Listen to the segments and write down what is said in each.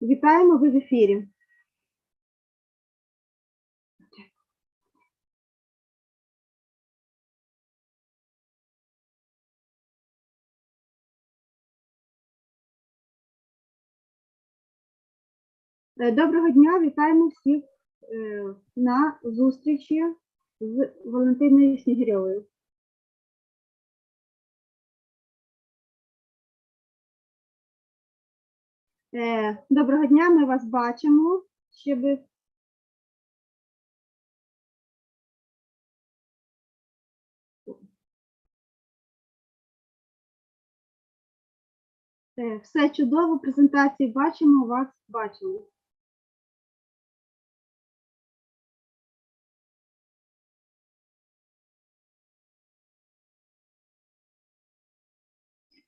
Вітаємо ви в ефірі. Е, Доброго дня, вітаємо всіх е, на зустрічі з Валентиною Снігирьовою. Доброго дня, ми вас бачимо. Щоб Е, все чудово, презентації бачимо, вас бачимо.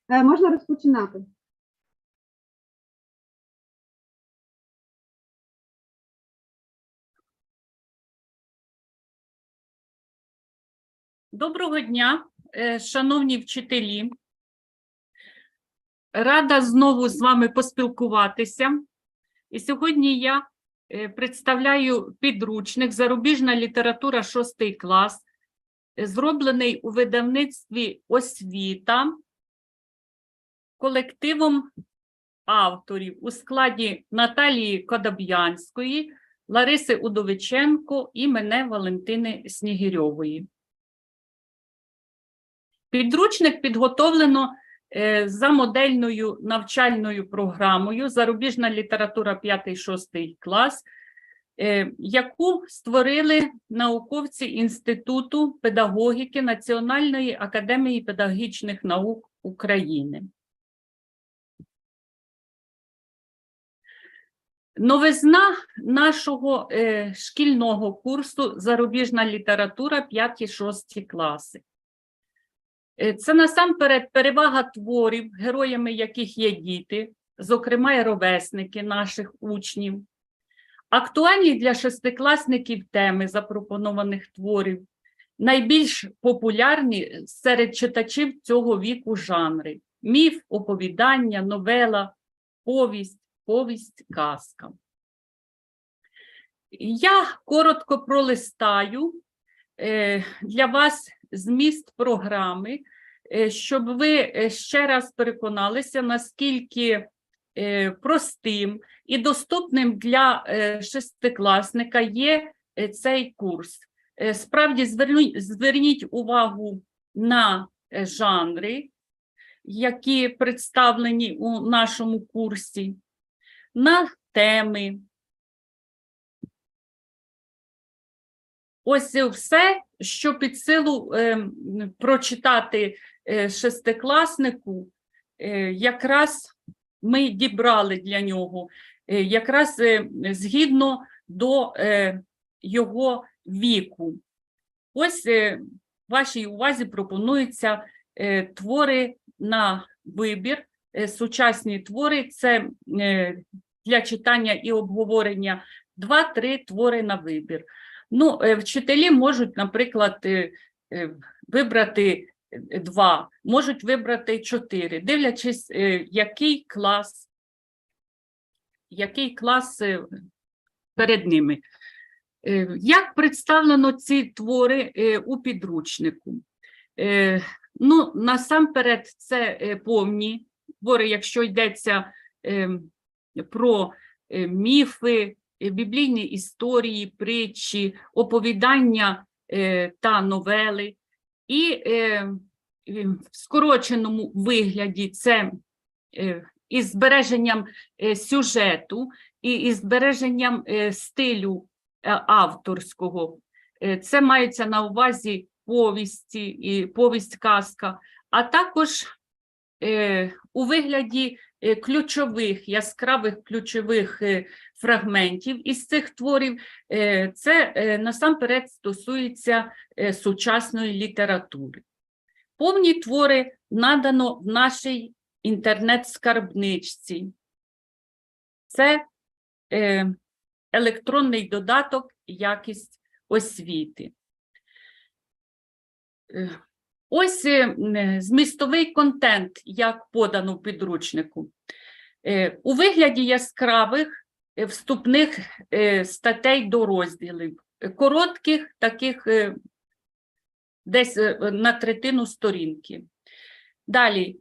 Е, Можна розпочинати. Доброго дня, е, шановні вчителі. Рада знову з вами поспілкуватися. І сьогодні я е, представляю підручник Зарубіжна література 6 клас, е, зроблений у видавництві освіта колективом авторів у складі Наталії Кодоб'янської, Лариси Удовиченко і мене Валентини Снігирьової. Підручник підготовлено е, за модельною навчальною програмою Зарубіжна література 5-6 клас, е, яку створили науковці Інституту педагогіки Національної академії педагогічних наук України. Новизна нашого е, шкільного курсу Зарубіжна література 5-6 класи. Е, Це насамперед перевага творів, героями яких є діти, зокрема й ровесники наших учнів. Актуальні для шестикласників теми запропонованих творів, найбільш популярні серед читачів цього віку жанри: міф, оповідання, новела, повість, повість, казка. Я коротко пролистаю е, для вас зміст програми, е, щоб ви е, ще раз переконалися, наскільки е, простим і доступним для шестикласника є цей курс. Справді зверніть, увагу на жанри, які представлені у нашому курсі, на теми. Ось все, що під силу е, прочитати е, шестикласнику, е, якраз ми дібрали для нього, е, якраз е, згідно до е, його віку. Ось е, вашій увазі пропонуються е, твори на вибір, е, сучасні твори. Це е, для читання і обговорення два-три твори на вибір. Ну, е, вчителі можуть, наприклад, е, е, вибрати два, можуть вибрати чотири, дивлячись, який клас, який клас перед ними. Як представлено ці твори у підручнику? Ну, насамперед, це повні твори, якщо йдеться е, про міфи, біблійні історії, притчі, оповідання е, та новели. І е, е, в скороченому вигляді це е, із збереженням е, сюжету і із збереженням е, стилю е, авторського. Е, Це мається на увазі повісті і повість-казка, а також е, у вигляді е, ключових, яскравих ключових е, фрагментів із цих творів. Е, Це е, насамперед стосується е, сучасної літератури. Повні твори надано в нашій інтернет-скарбничці. Це е, електронний додаток якість освіти. Ось е, е, змістовий контент, як подано в підручнику. Е, У вигляді яскравих вступних статей до розділів, коротких, таких десь на третину сторінки. Далі,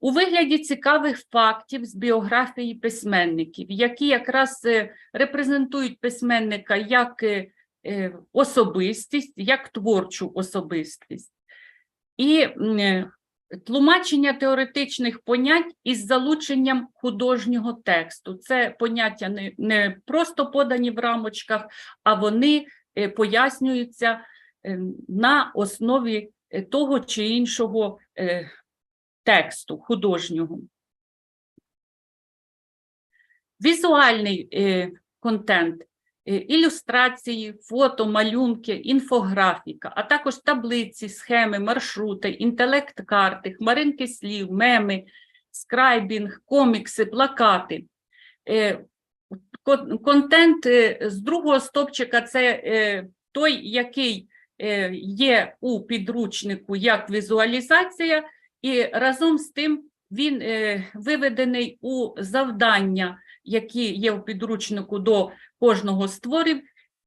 у вигляді цікавих фактів з біографії письменників, які якраз репрезентують письменника як особистість, як творчу особистість. І е, тлумачення теоретичних понять із залученням художнього тексту. Це поняття не, не просто подані в рамочках, а вони е, пояснюються е, на основі того чи іншого тексту художнього. Візуальний контент, ілюстрації, фото, малюнки, інфографіка, а також таблиці, схеми, маршрути, інтелект-карти, хмаринки слів, меми, скрайбінг, комікси, плакати. Е, Контент е, з другого стопчика це е, той, який е, є у підручнику як візуалізація, і разом з тим він е, виведений у завдання, які є в підручнику до кожного з творів,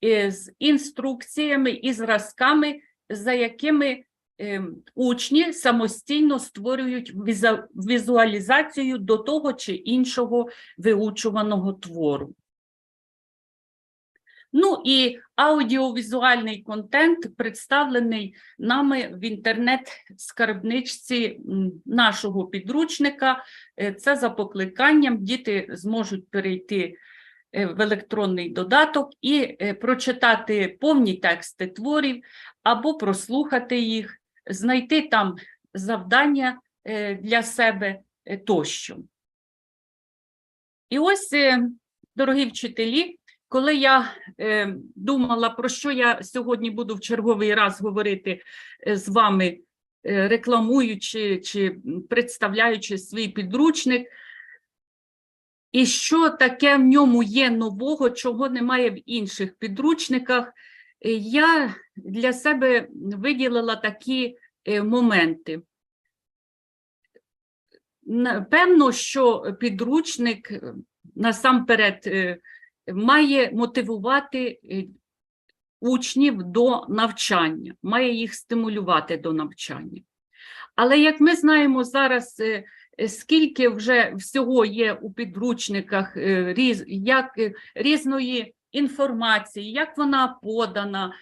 е, з інструкціями і зразками, за якими е, учні самостійно створюють візуалізацію до того чи іншого виучуваного твору. Ну і аудіовізуальний контент представлений нами в інтернет-скарбничці нашого підручника. Е, Це за покликанням діти зможуть перейти е, в електронний додаток і е, прочитати повні тексти творів або прослухати їх, знайти там завдання для себе тощо. І ось, дорогі вчителі, коли я е, думала, про що я сьогодні буду в черговий раз говорити е, з вами, е, рекламуючи чи представляючи свій підручник, і що таке в ньому є нового, чого немає в інших підручниках, е, я для себе виділила такі моменти. Певно, що підручник насамперед має мотивувати е, учнів до навчання, має їх стимулювати до навчання. Але як ми знаємо зараз, е, е, скільки вже всього є у підручниках, різ, як різної інформації, як вона подана,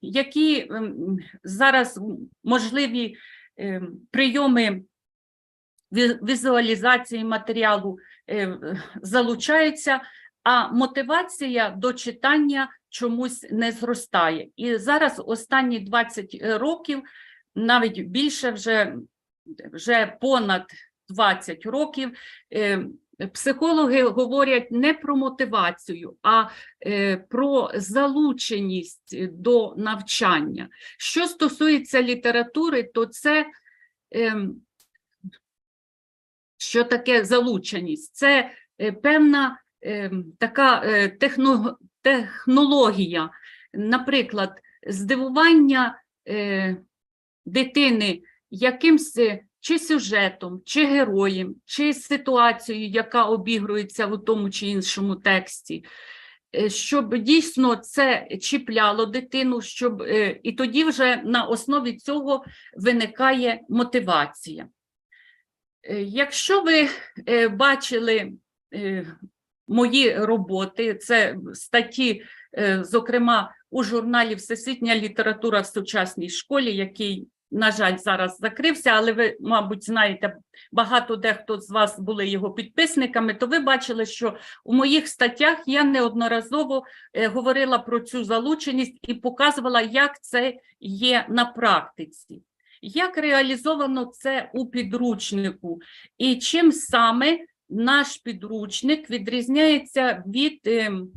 які ем, зараз можливі прийоми візуалізації матеріалу залучаються, а мотивація до читання чомусь не зростає. І зараз останні 20 років, навіть більше вже, вже понад 20 років, е, психологи говорять не про мотивацію, а е, про залученість до навчання. Що стосується літератури, то це ем, що таке залученість? Це е, певна така е, техно, технологія, наприклад, здивування е, дитини якимсь е, чи сюжетом, чи героєм, чи ситуацією, яка обігрується у тому чи іншому тексті. Щоб дійсно це чіпляло дитину, щоб і тоді вже на основі цього виникає мотивація. Якщо ви бачили мої роботи, це статті, е, зокрема, у журналі Всесвітня література в сучасній школі, який, на жаль, зараз закрився, але ви, мабуть, знаєте, багато дехто з вас були його підписниками, то ви бачили, що у моїх статтях я неодноразово е, говорила про цю залученість і показувала, як це є на практиці. Як реалізовано це у підручнику, і чим саме наш підручник відрізняється від ем,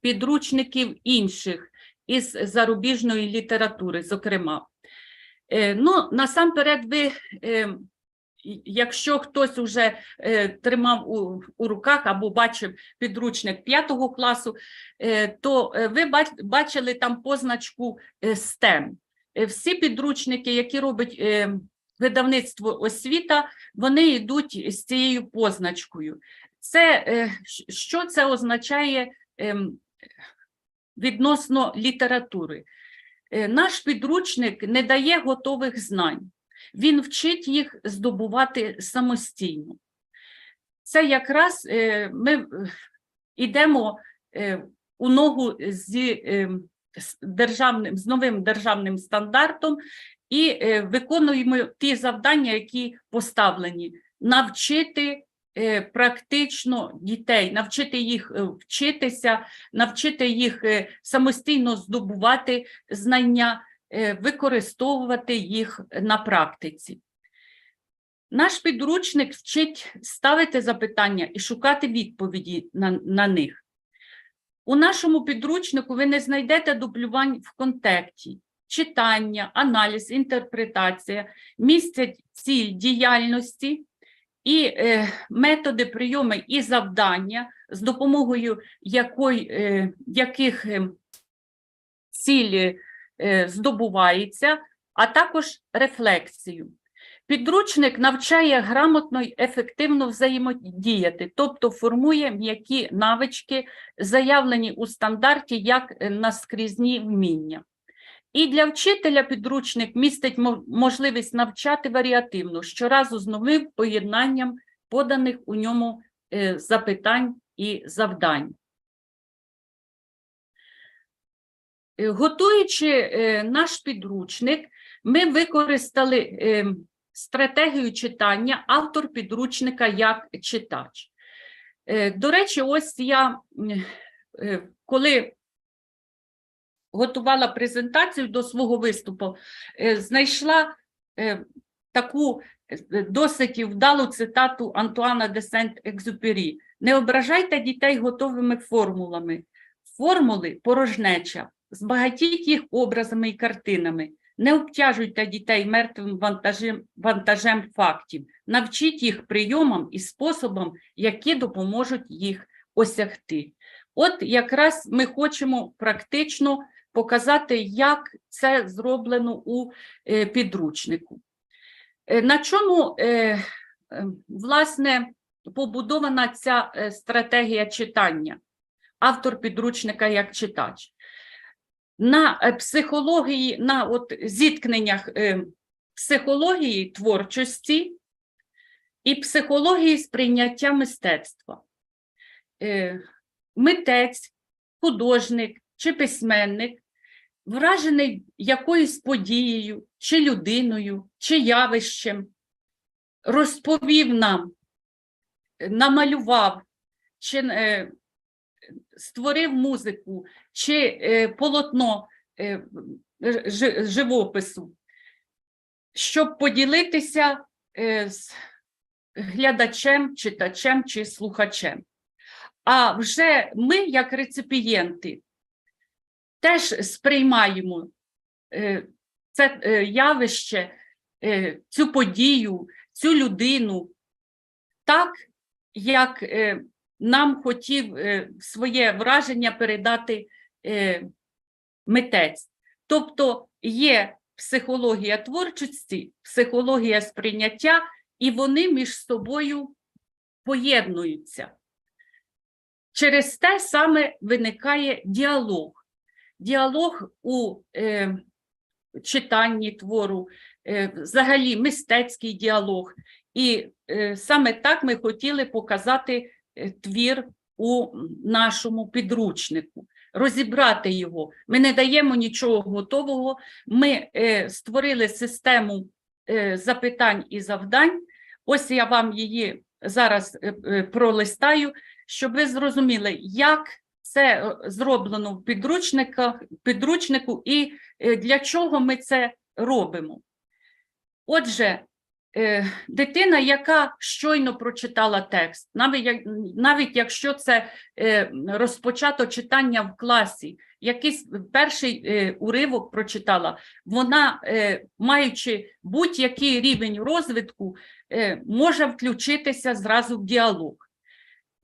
підручників інших із зарубіжної літератури, зокрема. Е, Ну, насамперед, ви, ем, якщо хтось уже е, тримав у, у руках або бачив підручник п'ятого класу, е, то ви бачили там позначку STEM. всі підручники, які робить е, видавництво освіта, вони йдуть з цією позначкою. Це е, що це означає ем, відносно літератури? Е, Наш підручник не дає готових знань, він вчить їх здобувати самостійно. Це якраз е, ми йдемо у ногу з державним, з новим державним стандартом і е, виконуємо ті завдання, які поставлені, навчити е, практично дітей, навчити їх е, вчитися, навчити їх самостійно здобувати знання, використовувати їх на практиці. Наш підручник вчить ставити запитання і шукати відповіді на, на них. У нашому підручнику ви не знайдете дублювань в контексті. Читання, аналіз, інтерпретація містять ціль діяльності і е, методи, прийоми і завдання, з допомогою якої, е, яких е, цілі е, здобувається, а також рефлексію. Підручник навчає грамотно й ефективно взаємодіяти, тобто формує м'які навички, заявлені у стандарті як е, наскрізні вміння. І для вчителя підручник містить можливість навчати варіативно, щоразу з новим поєднанням поданих у ньому е, запитань і завдань. Е, Готуючи е, наш підручник, ми використали стратегію читання автор підручника як читач. До речі, ось я, коли готувала презентацію до свого виступу, е, знайшла е, таку е, досить вдалу цитату Антуана де Сент-Екзюпері. Не ображайте дітей готовими формулами. Формули порожнеча, збагатіть їх образами і картинами. Не обтяжуйте дітей мертвим вантажем, вантажем фактів, навчіть їх прийомам і способам, які допоможуть їх осягти. От якраз ми хочемо практично показати, як це зроблено у е, підручнику. Е, На чому, е, власне, побудована ця стратегія читання? Автор підручника як читач на психології, на от зіткненнях психології творчості і психології сприйняття мистецтва. Митець, художник чи письменник, вражений якоюсь подією, чи людиною, чи явищем, розповів нам, намалював, чи е, створив музику, чи е, полотно е, жи- живопису, щоб поділитися е, з глядачем, читачем чи слухачем. А вже ми, як реципієнти, теж сприймаємо е, це е, явище, е, цю подію, цю людину так, як нам хотів своє враження передати митець. Тобто є психологія творчості, психологія сприйняття, і вони між собою поєднуються. Через те саме виникає діалог. Діалог у е, читанні твору, е, взагалі мистецький діалог. І е, саме так ми хотіли показати е, твір у нашому підручнику, розібрати його. Ми не даємо нічого готового. Ми е, створили систему е, запитань і завдань. Ось я вам її зараз е, е, пролистаю, щоб ви зрозуміли, як це е, зроблено в підручниках, підручнику і е, для чого ми це робимо. Отже, е, дитина, яка щойно прочитала текст, навіть, навіть якщо це розпочато читання в класі, якийсь перший уривок прочитала, вона, маючи будь-який рівень розвитку, може включитися зразу в діалог.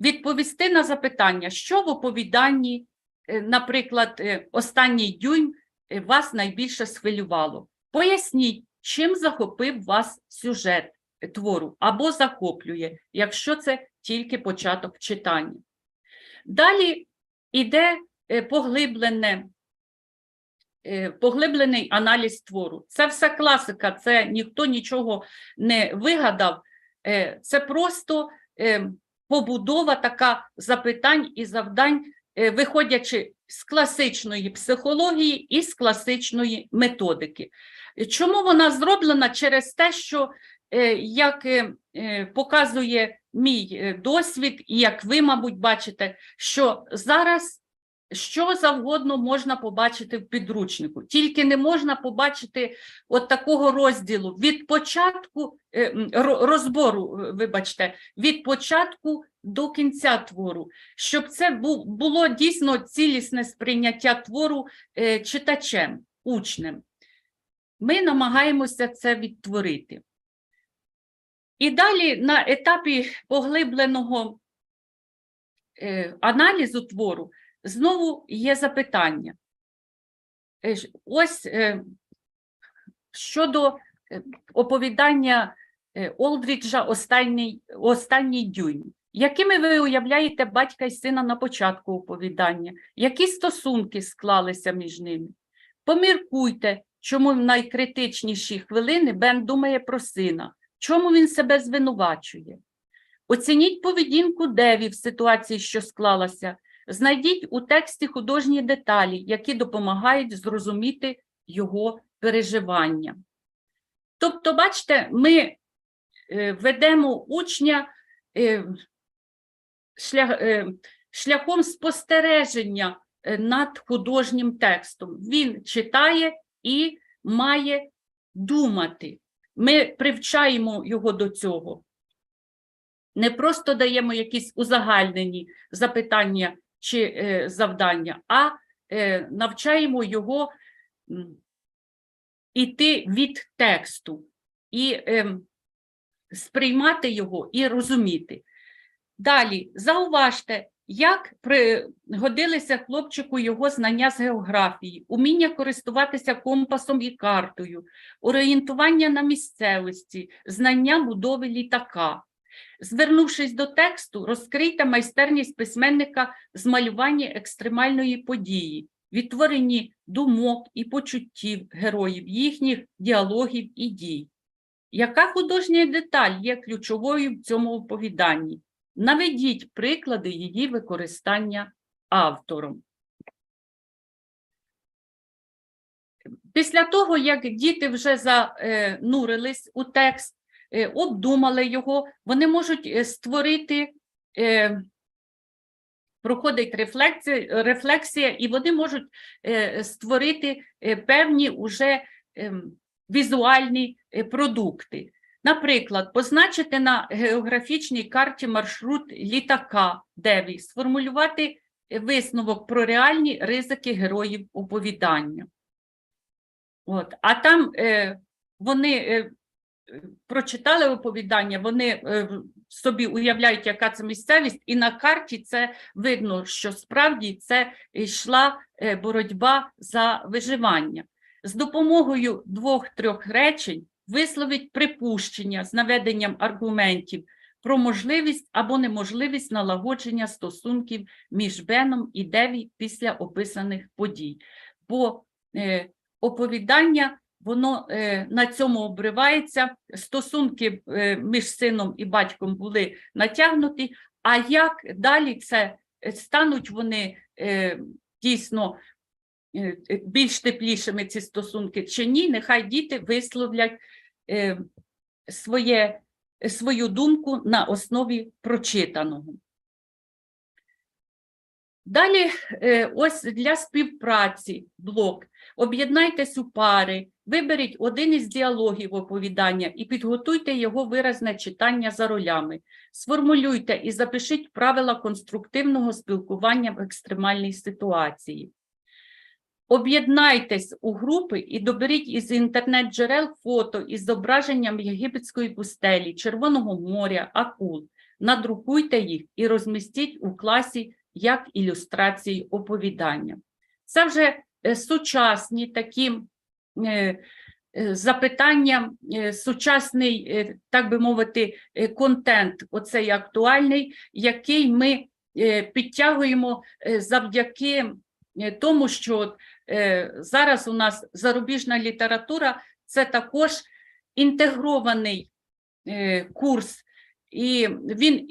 Відповісти на запитання, що в оповіданні, е, наприклад, е, останній дюйм е, вас найбільше схвилювало? Поясніть, чим захопив вас сюжет твору або захоплює, якщо це тільки початок читання. Далі йде поглиблене, поглиблений аналіз твору. Це все класика, це ніхто нічого не вигадав. Це просто е, побудова така запитань і завдань, е, виходячи з класичної психології і з класичної методики. Чому вона зроблена? Через те, що, е, як е, е, показує мій е, досвід, і як ви, мабуть, бачите, що зараз що завгодно можна побачити в підручнику, тільки не можна побачити от такого розділу від початку е, розбору, е, вибачте, від початку до кінця твору, щоб це було дійсно цілісне сприйняття твору е, читачем, учнем. Ми намагаємося це відтворити. І далі на етапі поглибленого аналізу твору знову є запитання. Е, Ось е, щодо е, оповідання Олдріджа «Останній, «Останній дюйм». Якими ви уявляєте батька і сина на початку оповідання? Які стосунки склалися між ними? Поміркуйте, чому в найкритичніші хвилини Бен думає про сина, чому він себе звинувачує. Оцініть поведінку Деві в ситуації, що склалася. Знайдіть у тексті художні деталі, які допомагають зрозуміти його переживання. Тобто, бачите, ми е, ведемо учня е, е, шляхом спостереження над художнім текстом. Він читає і має думати. Ми привчаємо його до цього. Не просто даємо якісь узагальнені запитання чи е, завдання, а е, навчаємо його іти від тексту і ем, сприймати його і розуміти. Далі, зауважте, як пригодилися хлопчику його знання з географії, уміння користуватися компасом і картою, орієнтування на місцевості, знання будови літака. Звернувшись до тексту, розкрийте майстерність письменника з малювання екстремальної події, відтворенні думок і почуттів героїв, їхніх діалогів і дій. Яка художня деталь є ключовою в цьому оповіданні? Наведіть приклади її використання автором. Після того, як діти вже занурились у текст, обдумали його, вони можуть е, створити, е, проходить рефлексія, рефлексія, і вони можуть е, створити е, певні уже ем, візуальні е, продукти. Наприклад, позначити на географічній карті маршрут літака Деві, сформулювати е, висновок про реальні ризики героїв оповідання. От. А там е, вони е, е, прочитали оповідання, вони е, собі уявляють, яка це місцевість, і на карті це видно, що справді це йшла е, боротьба за виживання. З допомогою двох-трьох речень висловить припущення з наведенням аргументів про можливість або неможливість налагодження стосунків між Беном і Деві після описаних подій. Бо е, оповідання воно е, на цьому обривається. Стосунки е, між сином і батьком були натягнуті. А як далі це е, стануть вони е, дійсно е, е, більш теплішими ці стосунки чи ні, нехай діти висловлять е, своє, свою думку на основі прочитаного. Далі, е, ось для співпраці блок. Об'єднайтесь у пари, виберіть один із діалогів оповідання і підготуйте його виразне читання за ролями. Сформулюйте і запишіть правила конструктивного спілкування в екстремальній ситуації. Об'єднайтесь у групи і доберіть із інтернет-джерел фото із зображенням єгипетської пустелі, Червоного моря, акул. Надрукуйте їх і розмістіть у класі як ілюстрації оповідання. Це вже е, сучасні такі е, е, запитання, сучасний, так би мовити, контент, оцей актуальний, який ми підтягуємо завдяки тому, що зараз у нас зарубіжна література це також інтегрований курс, і він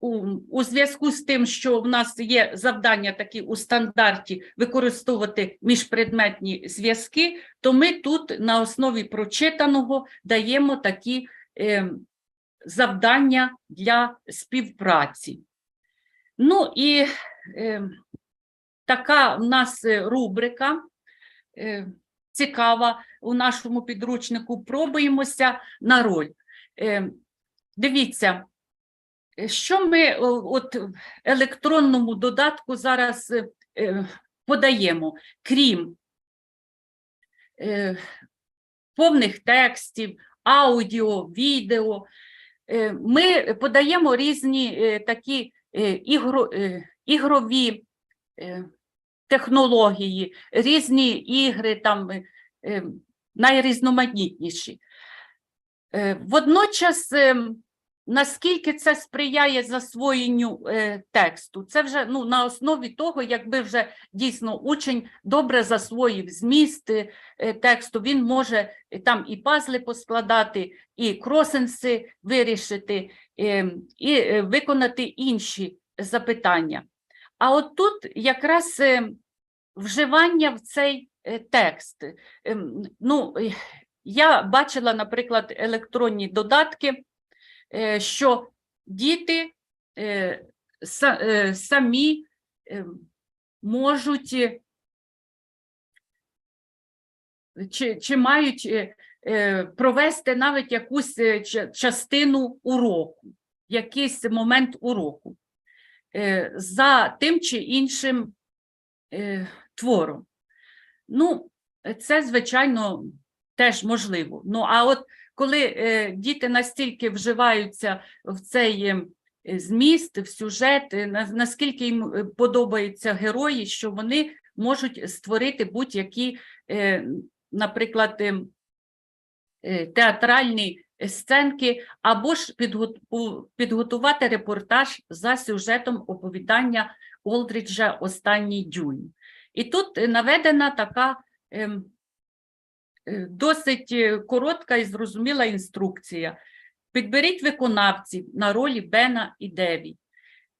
у, у зв'язку з тим, що в нас є завдання такі у стандарті використовувати міжпредметні зв'язки, то ми тут на основі прочитаного даємо такі е, завдання для співпраці. Ну і е, така в нас е, рубрика е, цікава у нашому підручнику. Пробуємося на роль. Е, дивіться, що ми от електронному додатку зараз е, е, подаємо, крім е, повних текстів, аудіо, відео. Ми подаємо різні такі ігро, ігрові технології, різні ігри, там найрізноманітніші. Водночас, е, наскільки це сприяє засвоєнню е, тексту, це вже ну, на основі того, якби вже дійсно учень добре засвоїв зміст е, е, тексту, він може е, там і пазли поскладати, і кросенси вирішити, е, і е, виконати інші запитання. А от тут якраз е, вживання в цей е, текст. Ем, Ну, е, я бачила, наприклад, електронні додатки, е, що діти е, е, самі е, можуть е, чи, чи мають е, е, провести навіть якусь е, частину уроку, якийсь момент уроку е, за тим чи іншим е, твором. Ну, це, звичайно, теж можливо. Ну, а от коли е, діти настільки вживаються в цей е, зміст, в сюжет, е, на- наскільки їм подобаються герої, що вони можуть створити будь-які, наприклад, театральні сценки, або ж підготувати репортаж за сюжетом оповідання Олдріджа Останній дюйм. І тут наведена така ем, досить е, коротка і зрозуміла інструкція. Підберіть виконавців на ролі Бена і Деві.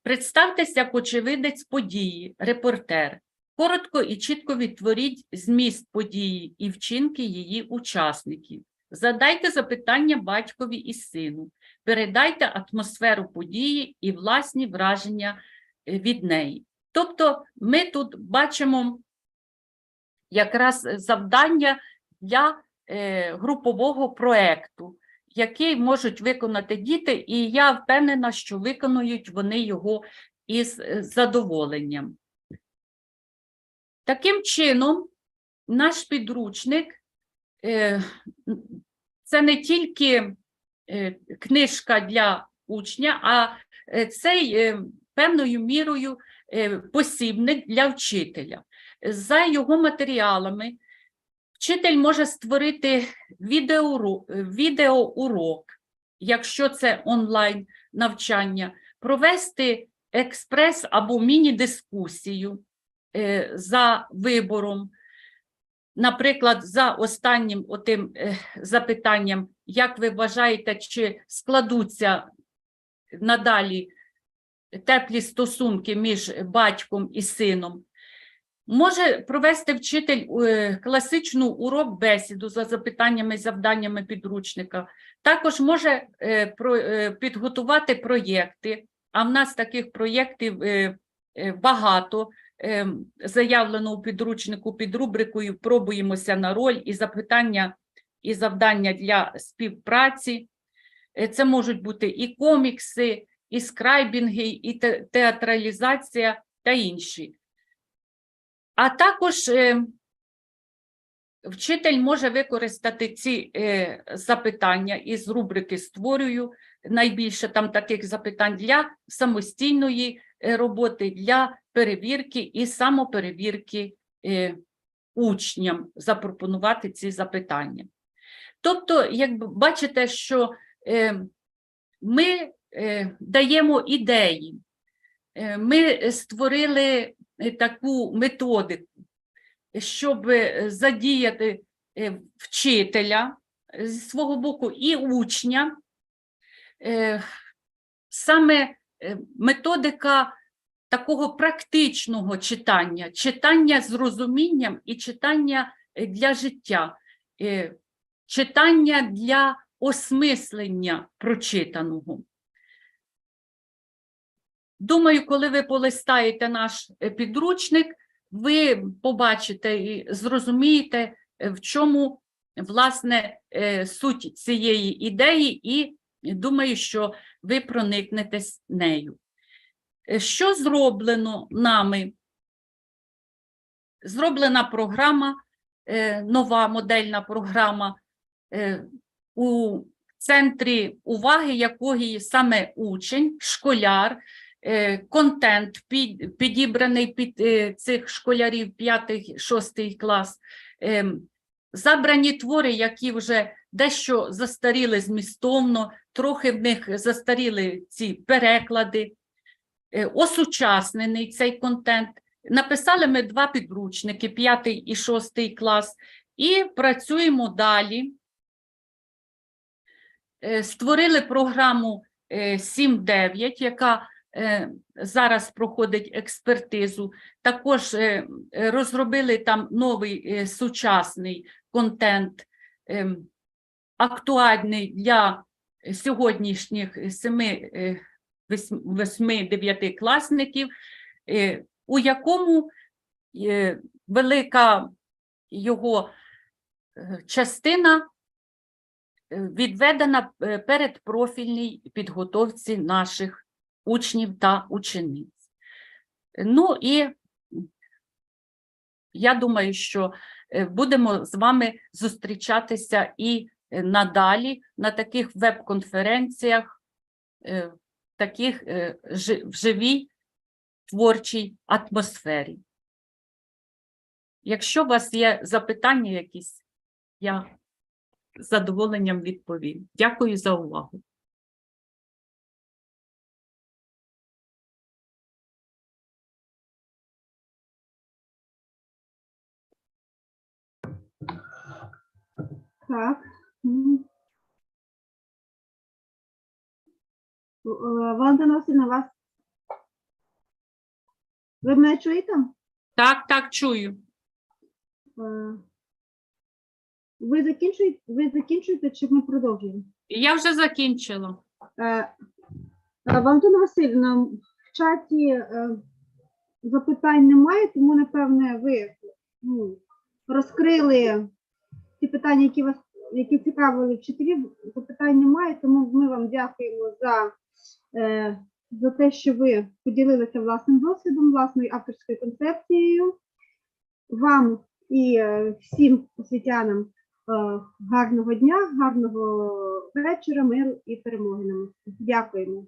Представтеся як очевидець події, репортер. Коротко і чітко відтворіть зміст події і вчинки її учасників. Задайте запитання батькові і сину. Передайте атмосферу події і власні враження е, від неї. Тобто ми тут бачимо якраз завдання для е, групового проекту, який можуть виконати діти, і я впевнена, що виконують вони його із е, задоволенням. Таким чином, наш підручник е, це не тільки книжка для учня, а це е, певною мірою посібник для вчителя. За його матеріалами вчитель може створити відеоурок, якщо це онлайн навчання, провести експрес або міні-дискусію е, за вибором. Наприклад, за останнім отим е, запитанням, як ви вважаєте, чи складуться надалі теплі стосунки між батьком і сином, може провести вчитель е, класичну урок бесіду за запитаннями і завданнями підручника. Також може е, е, підготувати проєкти, а в нас таких проєктів багато заявлено у підручнику під рубрикою Пробуємося на роль і запитання і завдання для співпраці. Це можуть бути і комікси, і скрайбінги, і те- театралізація та інші. А також е, вчитель може використати ці е, запитання із рубрики Створюю найбільше там таких запитань для самостійної е, роботи, для перевірки і самоперевірки учням запропонувати ці запитання. Тобто, як бачите, що ми даємо ідеї, ми створили таку методику, щоб е, задіяти е, вчителя е, зі свого боку і учня. Е, Саме е, методика такого практичного читання, читання з розумінням і читання е, для життя, е, читання для осмислення прочитаного. Думаю, коли ви полистаєте наш е, підручник, ви побачите і зрозумієте, е, в чому власне е, суть цієї ідеї, і думаю, що ви проникнетесь нею. Що зроблено нами? Зроблена програма, нова модельна програма, у центрі уваги якої саме учень, школяр, контент під- підібраний під е, цих школярів 5-6 клас, ем, забрані твори, які вже дещо застаріли змістовно, трохи в них застаріли ці переклади, е, осучаснений цей контент. Написали ми два підручники, 5 і 6 клас, і працюємо далі. Е, Створили програму е, 7.9, яка е, зараз проходить експертизу. Також е, е, розробили там новий е, сучасний контент, актуальний для сьогоднішніх 7, 8-9 класників, е, у якому е, велика його е, частина е, відведена е, передпрофільній підготовці наших учнів та учениць. Ну і я думаю, що е, будемо з вами зустрічатися і е, надалі на таких веб-конференціях, е, таких в живій творчій атмосфері. Якщо у вас є запитання якісь, я з задоволенням відповім. Дякую за увагу. Так. Васильівна, вас. Ви мене чуєте? Так, так, чую. Е, Ви закінчуєте, ви закінчуєте чи ми продовжуємо? Я вже закінчила. Е, е, Валентина Васильівна, в чаті запитань немає, тому, напевне, ви ну, розкрили ті питання, які вас які цікавили вчителів. Запитань немає, тому ми вам дякуємо за, е, за те, що ви поділилися власним досвідом, власною авторською концепцією. Вам і е, всім освітянам е, гарного дня, гарного вечора, миру і перемоги нам. Дякуємо.